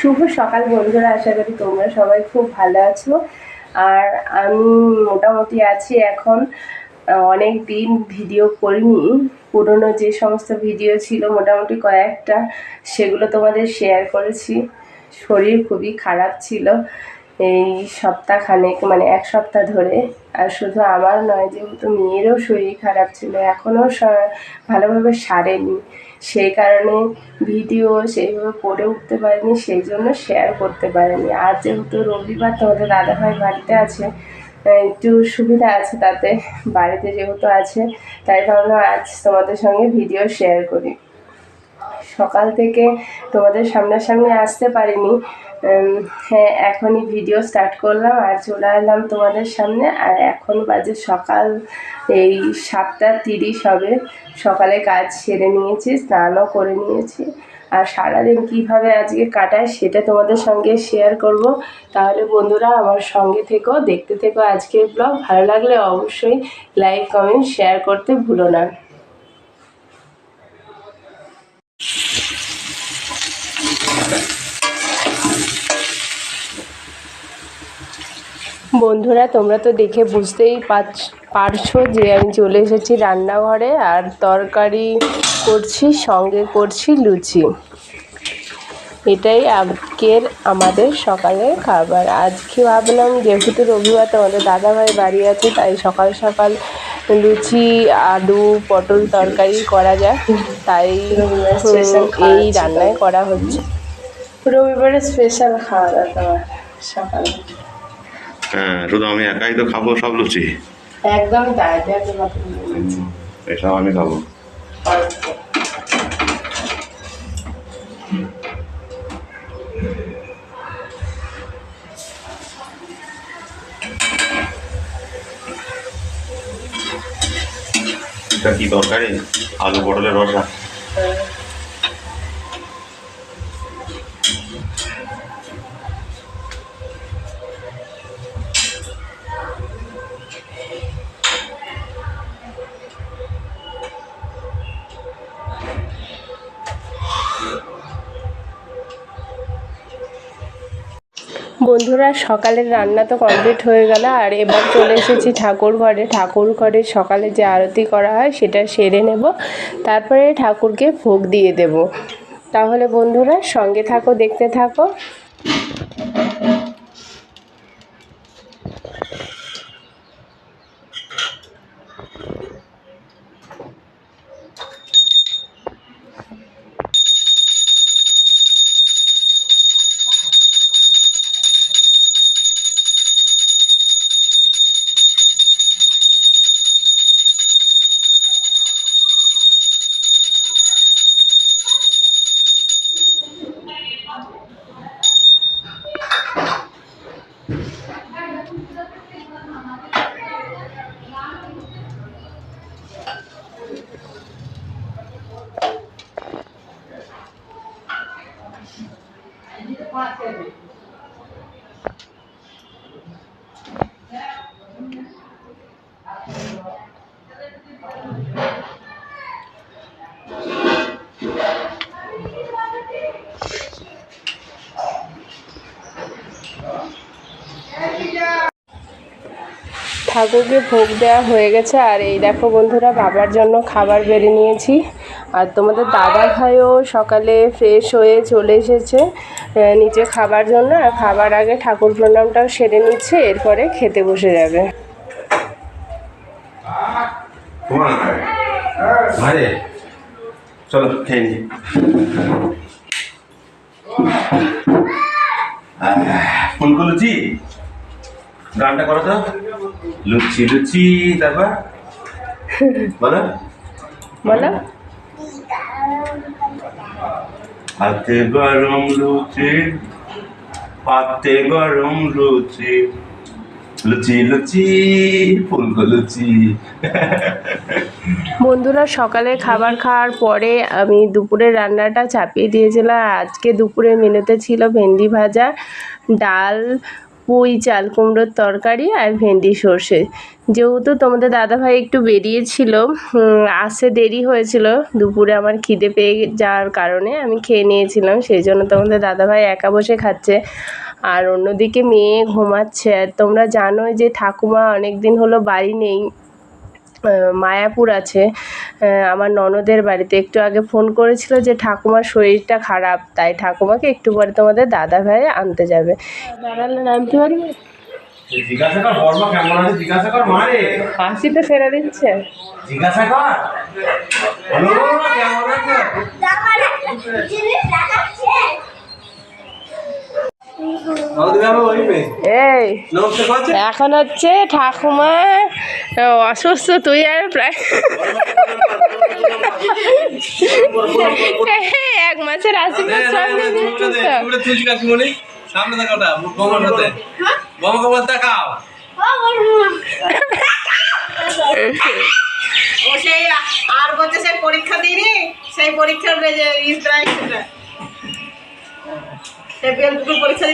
শুভ সকাল বন্ধুরা, আশা করি তোমরা সবাই খুব ভালো আছো। আর আমি মোটামুটি আছি এখন, অনেক দিন ভিডিও করিনি। পুরনো যে সমস্ত ভিডিও ছিল মোটামুটি কয়েকটা, সেগুলো তোমাদের শেয়ার করেছি। শরীর খুবই খারাপ ছিল। এই সপ্তাহখানেক মানে এক সপ্তাহ ধরে। আর শুধু আমার নয়, যেহেতু মেয়েরও শরীর খারাপ ছিল, এখনও ভালোভাবে সারেনি। সেই কারণে ভিডিও সেইভাবে করে উঠতে পারিনি, সেই জন্য শেয়ার করতে পারিনি। আর যেহেতু রবিবার তোমাদের দাদাভাই বাড়িতে আছে একটু সুবিধা আছে তাতে, বাড়িতে যেহেতু আছে, তাই ভাবলাম আজ তোমাদের সঙ্গে ভিডিও শেয়ার করি। সকাল থেকে তোমাদের সামনাসামনি আসতে পারিনি। হ্যাঁ এখনই ভিডিও স্টার্ট করলাম আর চলে এলাম তোমাদের সামনে। আর এখন বাজে সকাল, এই সাতটা তিরিশ হবে। সকালে কাজ সেরে নিয়েছি, স্নানও করে নিয়েছি। আর সারাদিন কীভাবে আজকে কাটায় সেটা তোমাদের সঙ্গে শেয়ার করব। তাহলে বন্ধুরা আমার সঙ্গে থেকো, দেখতে থেকো আজকের ব্লগ ভালো লাগলে অবশ্যই লাইক কমেন্ট শেয়ার করতে ভুলো না। বন্ধুরা তোমরা তো দেখে বুঝতেই পারছ- পারছ যে আমি চলে এসেছি রান্নাঘরে আর তরকারি করছি সঙ্গে করছি লুচি। এটাই আজকের আমাদের সকালের খাবার। আজকে ভাবলাম যেহেতু রবিবার তোমাদের দাদাভাই বাড়ি আছে তাই সকাল সকাল লুচি আলু পটল তরকারি করা যায় তাই এই রান্নায় করা হচ্ছে। রবিবারে স্পেশাল খাওয়া দাওয়া সকালে। হ্যাঁ শুধু আমি একাই তো খাব সব লুচি। একদমই তাই। এসব আমি খাব। এটা কি দরকারি আলু পটলের রসা। বন্ধুরা, সকালের রান্না তো কমপ্লিট হয়ে গেল আর এবার চলে এসেছি ঠাকুর ঘরে। ঠাকুর ঘরে সকালে যে আরতি করা হয় সেটা সেরে নেব, তারপরে ঠাকুরকে ভোগ দিয়ে দেব। তাহলে বন্ধুরা সঙ্গে থাকো, দেখতে থাকো। ঠাকুরকে ভোগ দেওয়া হয়ে গেছে। আর এই দেখো বন্ধুরা, বাবার জন্য খাবার বেড়ে নিয়েছি। আর তোমাদের দাদা ভাইও সকালে ফ্রেশ হয়ে চলে এসেছে নিচে খাবার জন্য। আর খাবার আগে ঠাকুর প্রণামটাও সেরে নিচ্ছে, এরপরে খেতে বসে যাবে। চলো খেয়ে নি। গানটা করো তো। লুচি লুচি তারপর? বলো। বলো। হাতে গরম লুচি পাতে গরম লুচি। লুচি লুচি ফুলকো লুচি। বন্ধুরা সকালে খাবার খাওয়ার পরে আমি দুপুরের রান্নাটা চাপিয়ে দিয়েছিলাম। আজকে দুপুরে মেনুতে ছিল ভেন্ডি ভাজা ডাল পুঁই, চাল কুমড়োর তরকারি আর ভেন্ডি সর্ষে। যেহেতু তোমাদের দাদাভাই একটু বেরিয়েছিল আসে আসতে দেরি হয়েছিল, দুপুরে আমার খিদে পেয়ে যাওয়ার কারণে আমি খেয়ে নিয়েছিলাম, সেই জন্য তোমাদের দাদাভাই একা বসে খাচ্ছে। আর অন্যদিকে মেয়ে ঘুমাচ্ছে। আর তোমরা জানোই যে ঠাকুমা অনেক দিন হলো বাড়ি নেই। মায়াপুর আছে। আমার ননদের বাড়িতে। একটু আগে ফোন করেছিল যে ঠাকুমার শরীরটা খারাপ তাই ঠাকুমাকে একটু পরে তোমাদের দাদা ভাই আনতে যাবে। দাঁড়ালে নামতে পারবে? হাসি তো ফেরা দিচ্ছে। জিজ্ঞাসা কর। এই এখন হচ্ছে ঠাকুমা অসুস্থ তুই আর প্রায় এক মাসের আশীর্বাদ সামনে সামনে বমার বমা কমার ও সেই আর বলছে সেই পরীক্ষা দিইনি সেই পরীক্ষার যে বেলপুকুর পরীক্ষা